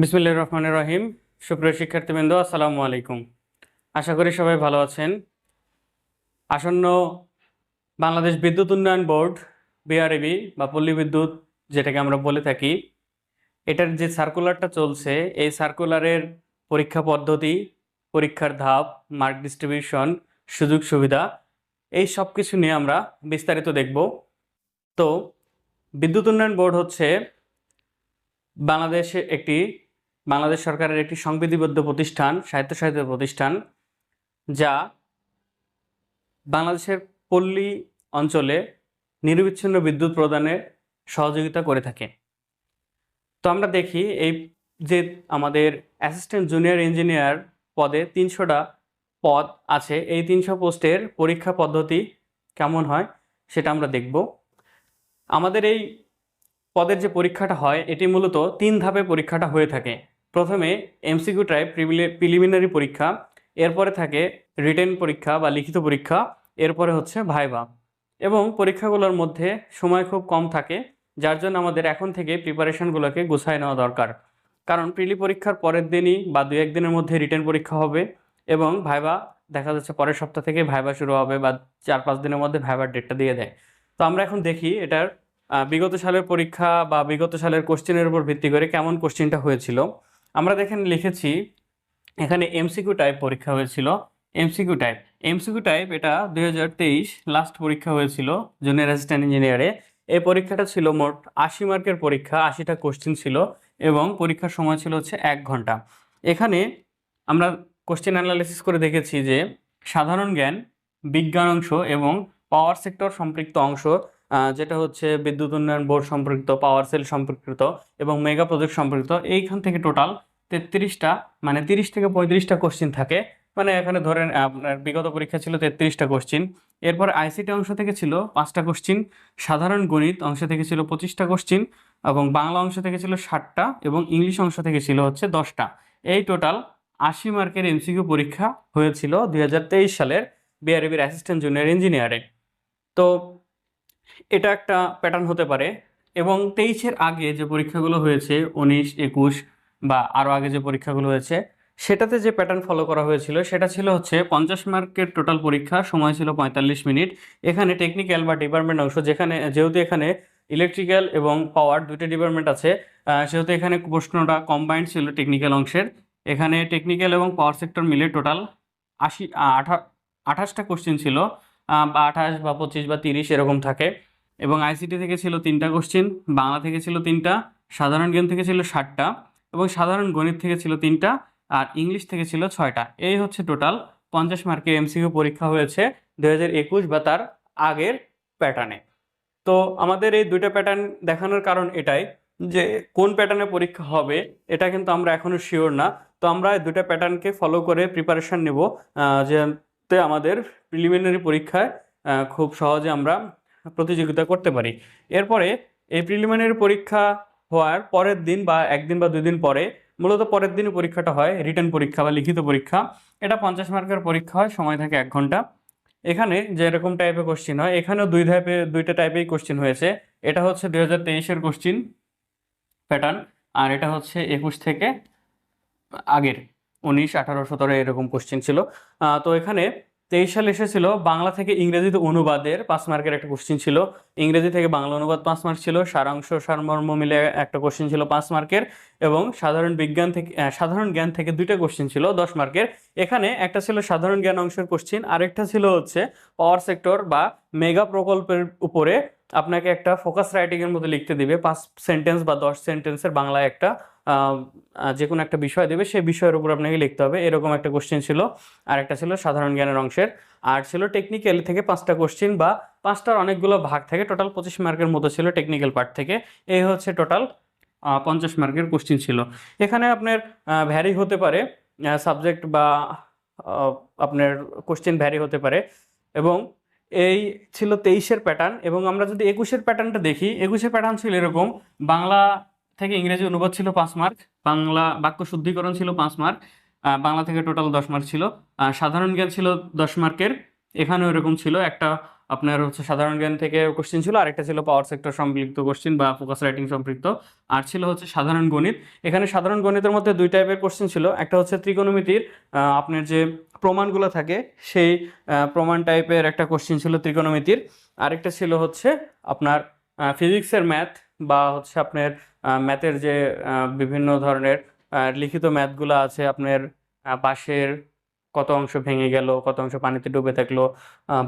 বিসমুল্লাহ রহমান রহিম। সুপ্রিয় শিক্ষার্থীবৃন্দ, আসসালামু আলাইকুম। আশা করি সবাই ভালো আছেন। আসন্ন বাংলাদেশ বিদ্যুৎ উন্নয়ন বোর্ড বিআরএবি বা পল্লী বিদ্যুৎ যেটাকে আমরা বলে থাকি, এটার যে সার্কুলারটা চলছে, এই সার্কুলারের পরীক্ষা পদ্ধতি, পরীক্ষার ধাপ, মার্ক ডিস্ট্রিবিউশন, সুযোগ সুবিধা, এই সব কিছু নিয়ে আমরা বিস্তারিত দেখব। তো, বিদ্যুৎ উন্নয়ন বোর্ড হচ্ছে বাংলাদেশে একটি বাংলাদেশ সরকারের একটি সংবিধিবদ্ধ প্রতিষ্ঠান স্বায়ত্তশাসিত প্রতিষ্ঠান, যা বাংলাদেশের পল্লী অঞ্চলে নিরবিচ্ছিন্ন বিদ্যুৎ প্রদানে সহযোগিতা করে থাকে। তো আমরা দেখি এই যে আমাদের অ্যাসিস্ট্যান্ট জুনিয়র ইঞ্জিনিয়ার পদে তিনশোটা পদ আছে, এই তিনশো পোস্টের পরীক্ষা পদ্ধতি কেমন হয় সেটা আমরা দেখব। আমাদের এই পদের যে পরীক্ষাটা হয়, এটি মূলত তিন ধাপে পরীক্ষাটা হয়ে থাকে। প্রথমে এমসিকিউ টাইপ প্রিলিমিনারি পরীক্ষা, এরপরে থাকে রিটেন পরীক্ষা বা লিখিত পরীক্ষা, এরপরে হচ্ছে ভাইবা এবং পরীক্ষাগুলোর মধ্যে সময় খুব কম থাকে, যার জন্য আমাদের এখন থেকে প্রিপারেশনগুলোকে গুছায় নেওয়া দরকার। কারণ প্রিলি পরীক্ষার পরের দিনই বা দু একদিনের মধ্যে রিটেন পরীক্ষা হবে এবং ভাইবা দেখা যাচ্ছে পরের সপ্তাহ থেকে ভাইবা শুরু হবে বা চার পাঁচ দিনের মধ্যে ভাইবার ডেটটা দিয়ে দেয়। তো আমরা এখন দেখি এটার বিগত সালের পরীক্ষা বা বিগত সালের কোশ্চেনের উপর ভিত্তি করে কেমন কোশ্চেনটা হয়েছিল। আমরা দেখেন লিখেছি, এখানে এমসিকিউ টাইপ পরীক্ষা হয়েছিল। এমসিকিউ টাইপ এমসিকিউ টাইপ এটা দু হাজার তেইশ লাস্ট পরীক্ষা হয়েছিল জুনিয়র অ্যাসিস্ট্যান্ট ইঞ্জিনিয়ারে এই পরীক্ষাটা ছিল মোট আশি মার্কের পরীক্ষা, আশিটা কোশ্চেন ছিল এবং পরীক্ষার সময় ছিল হচ্ছে এক ঘণ্টা। এখানে আমরা কোশ্চেন অ্যানালাইসিস করে দেখেছি যে সাধারণ জ্ঞান, বিজ্ঞান অংশ এবং পাওয়ার সেক্টর সম্পৃক্ত অংশ যেটা হচ্ছে বিদ্যুৎ উন্নয়ন বোর্ড সম্পর্কিত পাওয়ার সেল সম্পর্কিত এবং মেগা প্রজেক্ট সম্পর্কিত, এইখান থেকে টোটাল তেত্রিশটা মানে তিরিশ থেকে পঁয়ত্রিশটা কোশ্চিন থাকে। মানে এখানে ধরেন আপনার বিগত পরীক্ষা ছিল তেত্রিশটা কোশ্চিন এরপর আইসিটি অংশ থেকে ছিল পাঁচটা কোশ্চিন সাধারণ গণিত অংশ থেকে ছিল পঁচিশটা কোশ্চিন এবং বাংলা অংশ থেকে ছিল ষাটটা এবং ইংলিশ অংশ থেকে ছিল হচ্ছে দশটা। এই টোটাল আশি মার্কের এমসিকিউ পরীক্ষা হয়েছিল দুই হাজার তেইশ সালের বিআরবির অ্যাসিস্ট্যান্ট জুনিয়র ইঞ্জিনিয়ারে তো এটা একটা প্যাটার্ন হতে পারে। এবং তেইশের আগে যে পরীক্ষাগুলো হয়েছে, উনিশ, একুশ বা আরও আগে যে পরীক্ষাগুলো হয়েছে, সেটাতে যে প্যাটার্ন ফলো করা হয়েছিল, সেটা ছিল হচ্ছে পঞ্চাশ মার্কের টোটাল পরীক্ষা, সময় ছিল পঁয়তাল্লিশ মিনিট। এখানে টেকনিক্যাল বা ডিপার্টমেন্ট অংশ যেখানে, যেহেতু এখানে ইলেকট্রিক্যাল এবং পাওয়ার দুইটা ডিপার্টমেন্ট আছে সেহেতু এখানে প্রশ্নটা কম্বাইন্ড ছিল টেকনিক্যাল অংশের। এখানে টেকনিক্যাল এবং পাওয়ার সেক্টর মিলে টোটাল আশি, আঠা, আঠাশটা কোশ্চেন ছিল। বা আঠাশ বা পঁচিশ বা তিরিশ এরকম থাকে। এবং আইসিটি থেকে ছিল তিনটা কোশ্চেন বাংলা থেকে ছিল তিনটা সাধারণ জ্ঞান থেকে ছিল ষাটটা এবং সাধারণ গণিত থেকে ছিল তিনটা আর ইংলিশ থেকে ছিল ছয়টা। এই হচ্ছে টোটাল পঞ্চাশ মার্কের এমসিকিউ পরীক্ষা হয়েছে দু হাজার একুশ বা তার আগের প্যাটার্নে তো আমাদের এই দুইটা প্যাটার্ন দেখানোর কারণ এটাই যে কোন প্যাটার্নে পরীক্ষা হবে এটা কিন্তু আমরা এখনও শিওর না। তো আমরা দুটা প্যাটার্নকে ফলো করে প্রিপারেশান নেব আহ, যাতে আমাদের প্রিলিমিনারি পরীক্ষায় খুব সহজে আমরা প্রতিযোগিতা করতে পারি। এরপরে এই প্রিলিমিনারি পরীক্ষা হওয়ার পরের দিন বা একদিন বা দুই দিন পরে, মূলত পরের দিনই পরীক্ষাটা হয় রিটার্ন পরীক্ষা বা লিখিত পরীক্ষা। এটা পঞ্চাশ মার্কের পরীক্ষা হয়, সময় থাকে এক ঘণ্টা। এখানে যে এরকম টাইপের কোশ্চিন হয়, এখানেও দুই ধাপে দুইটা টাইপেই কোশ্চিন হয়েছে। এটা হচ্ছে দুই হাজার তেইশের কোশ্চিন প্যাটার্ন আর এটা হচ্ছে একুশ থেকে আগের। উনিশ, আঠারো, সতেরো এরকম কোশ্চেন ছিল। তো এখানে তেইশ সালে এসেছিল, বাংলা থেকে ইংরেজিতে অনুবাদের পাঁচ মার্কের একটা কোশ্চেন ছিল। ইংরেজি থেকে বাংলা অনুবাদ পাঁচ মার্ক ছিল, সারাংশ, সারমর্ম মিলে একটা কোশ্চেন ছিল পাঁচ মার্কের এবং সাধারণ বিজ্ঞান থেকে সাধারণ জ্ঞান থেকে দুইটা কোশ্চেন ছিল দশ মার্কের। এখানে একটা ছিল সাধারণ জ্ঞান অংশের কোশ্চেন আরেকটা ছিল হচ্ছে পাওয়ার সেক্টর বা মেগা প্রকল্পের উপরে। আপনাকে একটা ফোকাস রাইটিংয়ের মধ্যে লিখতে দিবে, পাঁচ সেন্টেন্স বা দশ সেন্টেন্সের বাংলায় একটা যে কোনো একটা বিষয় দেবে, সেই বিষয়ের উপর আপনাকে লিখতে হবে। এরকম একটা কোশ্চেন ছিল। আর একটা ছিল সাধারণ জ্ঞানের অংশের। আর ছিল টেকনিক্যাল থেকে পাঁচটা কোশ্চেন বা পাঁচটার অনেকগুলো ভাগ থেকে টোটাল পঁচিশ মার্কের মতো ছিল টেকনিক্যাল পার্ট থেকে। এই হচ্ছে টোটাল পঞ্চাশ মার্কের কোশ্চেন ছিল। এখানে আপনার ভ্যারি হতে পারে সাবজেক্ট বা আপনার কোশ্চেন ভ্যারি হতে পারে। এবং এই ছিল তেইশের প্যাটার্ন এবং আমরা যদি একুশের প্যাটার্নটা দেখি, একুশের প্যাটার্ন ছিল এরকম, বাংলা থেকে ইংরেজি অনুবাদ ছিল পাঁচ মার্ক, বাংলা বাক্য শুদ্ধিকরণ ছিল পাঁচ মার্ক বাংলা থেকে টোটাল দশ মার্ক ছিল। সাধারণ জ্ঞান ছিল দশ মার্কের, এখানেও এরকম ছিল। একটা আপনার হচ্ছে সাধারণ জ্ঞান থেকে কোশ্চেন ছিল, আরেকটা ছিল পাওয়ার সেক্টর সম্পৃক্ত কোশ্চেন বা ফোকাস রাইটিং সম্পৃক্ত। আর ছিল হচ্ছে সাধারণ গণিত। এখানে সাধারণ গণিতের মধ্যে দুই টাইপের কোশ্চেন ছিল। একটা হচ্ছে ত্রিকোণমিতির আপনার যে প্রমাণগুলো থাকে, সেই প্রমাণ টাইপের একটা কোশ্চেন ছিল ত্রিকোণমিতির। আরেকটা ছিল হচ্ছে আপনার ফিজিক্সের ম্যাথ বা হচ্ছে আপনার ম্যাথের যে বিভিন্ন ধরনের লিখিত ম্যাথগুলো আছে, আপনার বাঁশের কত অংশ ভেঙে গেল, কত অংশ পানিতে ডুবে থাকল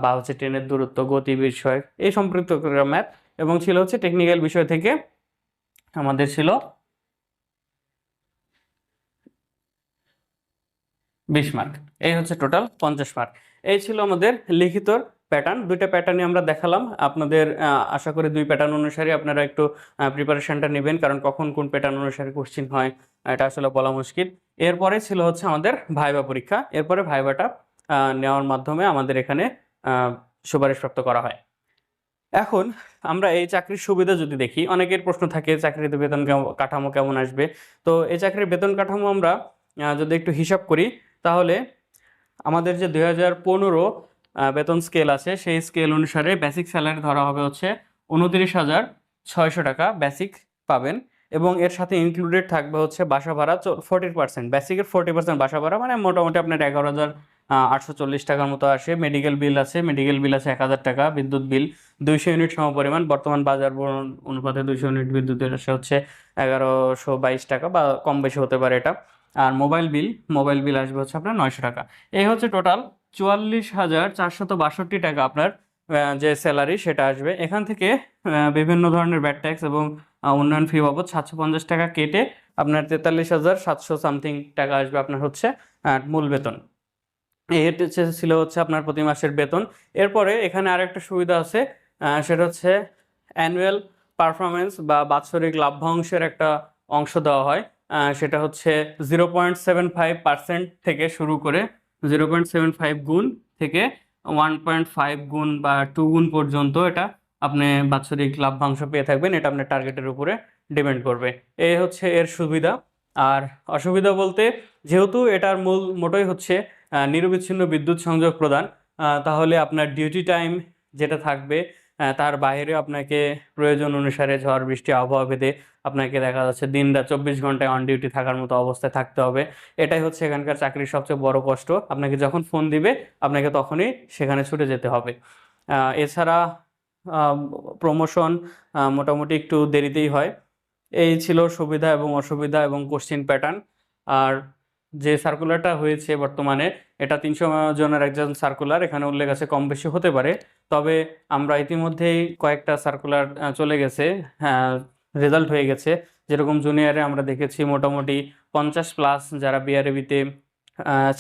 বা হচ্ছে ট্রেনের দূরত্ব, গতি বিষয়, এই সম্পৃক্ত ম্যাথ এবং ছিল হচ্ছে টেকনিক্যাল বিষয় থেকে আমাদের ছিল বিশ মার্ক এই হচ্ছে টোটাল পঞ্চাশ মার্ক এই ছিল আমাদের লিখিতর প্যাটার্ন দুইটা প্যাটার্নই আমরা দেখালাম। আপনাদের আশা করি দুই প্যাটার্ন অনুসারে আপনারা একটু প্রিপারেশনটা নেবেন, কারণ কখন কোন প্যাটার্ন অনুসারে কোশ্চিন হয়, এটা আসলে বলা মুশকিল। এরপরে ছিল হচ্ছে আমাদের ভাইবা পরীক্ষা। এরপরে ভাইবাটা নেওয়ার মাধ্যমে আমাদের এখানে সুপারিশপ্রাপ্ত করা হয়। এখন আমরা এই চাকরির সুবিধা যদি দেখি, অনেকের প্রশ্ন থাকে, চাকরিতে বেতন কাঠামো কেমন আসবে? তো এই চাকরির বেতন কাঠামো আমরা যদি একটু হিসাব করি, তাহলে আমাদের যে দুই হাজার পনেরো বেতন স্কেল আছে। সেই স্কেল অনুসারে বেসিক স্যালারি ধরা হবে হচ্ছে উনত্রিশ হাজার ছয়শো টাকা বেসিক পাবেন এবং এর সাথে ইনক্লুডেড থাকবে হচ্ছে বাসা ভাড়া ফোর্টি পার্সেন্ট বেসিকের ফোর্টি পার্সেন্ট বাসা ভাড়া মানে মোটামুটি আপনার এগারো হাজার আটশো চল্লিশ টাকার মতো আসে। মেডিকেল বিল আছে মেডিকেল বিল আছে এক হাজার টাকা, বিদ্যুৎ বিল দুইশো ইউনিট সমপরিমাণ। বর্তমান বাজার অনুপাতে দুইশো ইউনিট বিদ্যুতের আসে হচ্ছে এগারোশো বাইশ টাকা বা কম বেশি হতে পারে এটা। আর মোবাইল বিল মোবাইল বিল আসবে হচ্ছে আপনার নয়শো টাকা। এই হচ্ছে টোটাল চুয়াল্লিশ হাজার চারশত বাষট্টি টাকা আপনার যে স্যালারি সেটা আসবে। এখান থেকে বিভিন্ন ধরনের ব্যাট ট্যাক্স এবং উন্নয়ন ফি বাবদ সাতশো পঞ্চাশ টাকা কেটে আপনার তেতাল্লিশ হাজার সাতশো সামথিং টাকা আসবে আপনার হচ্ছে মূল বেতন। হচ্ছে, ছিল হচ্ছে আপনার প্রতি মাসের বেতন। এরপরে এখানে আরেকটা সুবিধা আছে সেটা হচ্ছে অ্যানুয়াল পারফরমেন্স বা বাৎসরিক লাভ্যাংশের একটা অংশ দেওয়া হয় সেটা হচ্ছে zero point seven five percent থেকে শুরু করে জিরো পয়েন্ট সেভেন ফাইভ গুণ থেকে ওয়ান পয়েন্ট ফাইভ গুণ বা টু গুণ পর্যন্ত এটা আপনি বাৎসরিক লাভ্যাংশ পেয়ে থাকবেন, এটা আপনার টার্গেটের উপরে ডিপেন্ড করবে। এ হচ্ছে এর সুবিধা। আর অসুবিধা বলতে যেহেতু এটার মূল মোটোই হচ্ছে নিরবিচ্ছিন্ন বিদ্যুৎ সংযোগ প্রদান তাহলে আপনার ডিউটি টাইম যেটা থাকবে তার বাইরে আপনাকে প্রয়োজন অনুসারে ঝড়, বৃষ্টি, আবহাওয়া ভেদে আপনাকে দেখা যাচ্ছে দিন রাত চব্বিশ ঘন্টায় অন ডিউটি থাকার মতো অবস্থায় থাকতে হবে। এটাই হচ্ছে এখানকার চাকরির সবচেয়ে বড় কষ্ট। আপনাকে যখন ফোন দিবে, আপনাকে তখনই সেখানে ছুটে যেতে হবে। এছাড়া প্রমোশন মোটামুটি একটু দেরিতেই হয়। এই ছিল সুবিধা এবং অসুবিধা এবং কোশ্চিন প্যাটার্ন আর যে সার্কুলারটা হয়েছে বর্তমানে, এটা তিনশো জনের একজন সার্কুলার এখানে উল্লেখ আছে কম বেশি হতে পারে। তবে আমরা ইতিমধ্যেই কয়েকটা সার্কুলার চলে গেছে হ্যাঁ রেজাল্ট হয়ে গেছে। যেরকম জুনিয়রে আমরা দেখেছি মোটামুটি পঞ্চাশ প্লাস যারা বিআরবিতে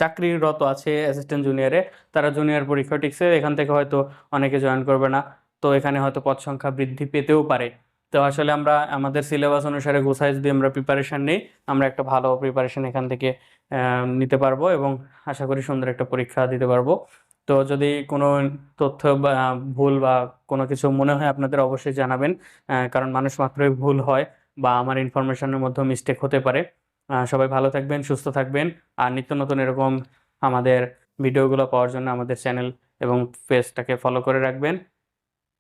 চাকরিরত আছে অ্যাসিস্ট্যান্ট জুনিয়রে তারা জুনিয়র পরীক্ষা টিকছে, এখান থেকে হয়তো অনেকে জয়েন করবে না। তো এখানে হয়তো পদ সংখ্যা বৃদ্ধি পেতেও পারে। তো আসলে আমরা আমাদের সিলেবাস অনুসারে গোছায় যদি আমরা প্রিপারেশন নিই, আমরা একটা ভালো প্রিপারেশন এখান থেকে নিতে পারব এবং আশা করি সুন্দর একটা পরীক্ষা দিতে পারব। তো যদি কোনো তথ্য বা ভুল বা কোনো কিছু মনে হয় আপনাদের অবশ্যই জানাবেন কারণ মানুষ মাত্রই ভুল হয় বা আমার ইনফরমেশনের মধ্যে মিস্টেক হতে পারে। সবাই ভালো থাকবেন, সুস্থ থাকবেন আর নিত্য নতুন এরকম আমাদের ভিডিওগুলো পাওয়ার জন্য আমাদের চ্যানেল এবং পেজটাকে ফলো করে রাখবেন।